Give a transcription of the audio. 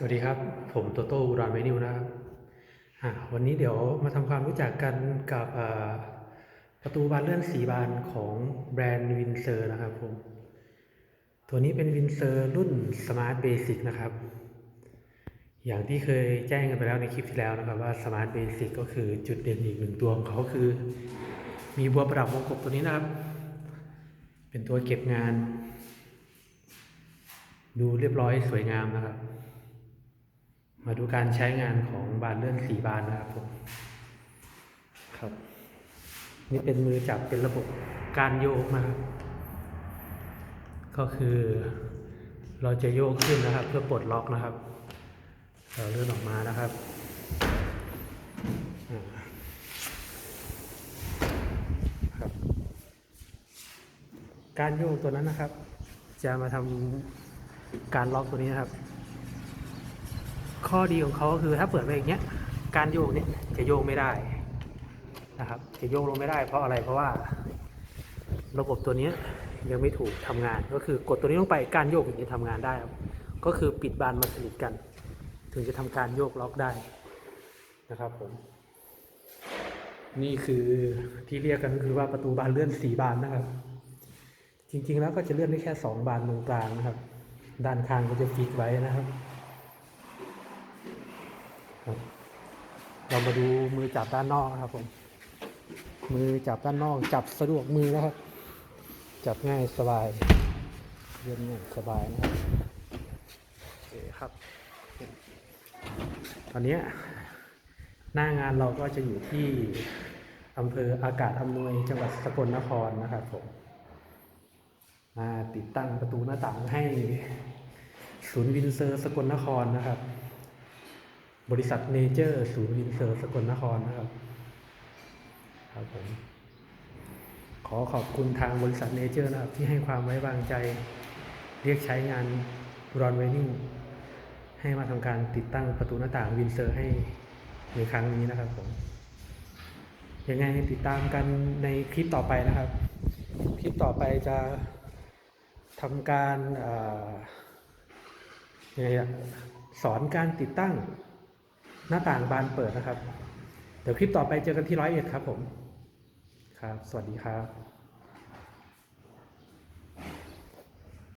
สวัสดีครับ ผมโตโต้อุดรเวนิวนะครับวันนี้เดี๋ยวมาทำความรู้จักกันกับประตูบานเลื่อนสีบานของแบรนด์วินเซอร์นะครับผม ตัวนี้เป็นวินเซอร์รุ่น Smart Basic นะครับ อย่างที่เคยแจ้งกันไปแล้วในคลิปที่แล้วนะครับว่า Smart Basic ก็คือจุดเด่นอีกหนึ่งตัวของเขาคือ มีบัวประดับวงกบตัวนี้นะครับ เป็นตัวเก็บงาน ดูเรียบร้อยสวยงามนะครับ มาดูการใช้งานของบานเลื่อนสีบานนะครับผมครับ นี่เป็นมือจับเป็นระบบการโยกนะครับ ก็คือเราจะโยกขึ้นนะครับ เพื่อปลดล็อกนะครับ เราเลื่อนออกมานะครับอ่าครับ การโยกตัวนั้นนะครับ จะมาทำการล็อกตัวนี้นะครับ ข้อดีของเขาก็คือถ้าเปิดไปอย่างเงี้ยการโยกเนี่ยจะโยกไม่ได้นะครับจะโยกลงไม่ได้ เพราะอะไรเพราะว่า ระบบตัวนี้ยังไม่ถูกทำงาน ก็คือกดตัวนี้ลงไปการโยกถึงจะทำงานได้ ก็คือปิดบานมาสนิทกัน ถึงจะทำการโยกล็อกได้นะครับผมนี่คือที่เรียกกันก็คือว่าประตูบานเลื่อนสีบานนะครับ จริงๆแล้วก็จะเลื่อนได้แค่สองบานตรงกลางนะครับ ด้านข้างก็จะฟิกไว้นะครับ เรามาดูมือจับด้านนอกนะครับผม มือจับด้านนอก จับสะดวกมือนะครับ จับง่ายสบายเย็นง่ายสบายนะครับโอเคครับ ตอนนี้หน้างานเราก็จะอยู่ที่อำเภออากาศอำนวยจังหวัดสกลนครนะครับผมมาติดตั้งประตูหน้าต่างให้ศูนย์วินเซอร์สกลนครนะครับ บริษัทเนเจอร์ศูนย์วินเซอร์สกลนครนะครับ ครับผม ขอขอบคุณทางบริษัทเนเจอร์นะครับ ที่ให้ความไว้วางใจ เรียกใช้งานรอนเวนิ่งให้มาทำการติดตั้งประตูหน้าต่างวินเซอร์ให้ในครั้งนี้นะครับผม ยังไงติดตามกันในคลิปต่อไปนะครับ คลิปต่อไปจะทำการเอ่อยังไงสอนการติดตั้ง หน้าต่างบานเปิดนะครับ เดี๋ยวคลิปต่อไปเจอกันที่ร้อยเอ็ดครับผม ครับ สวัสดีครับ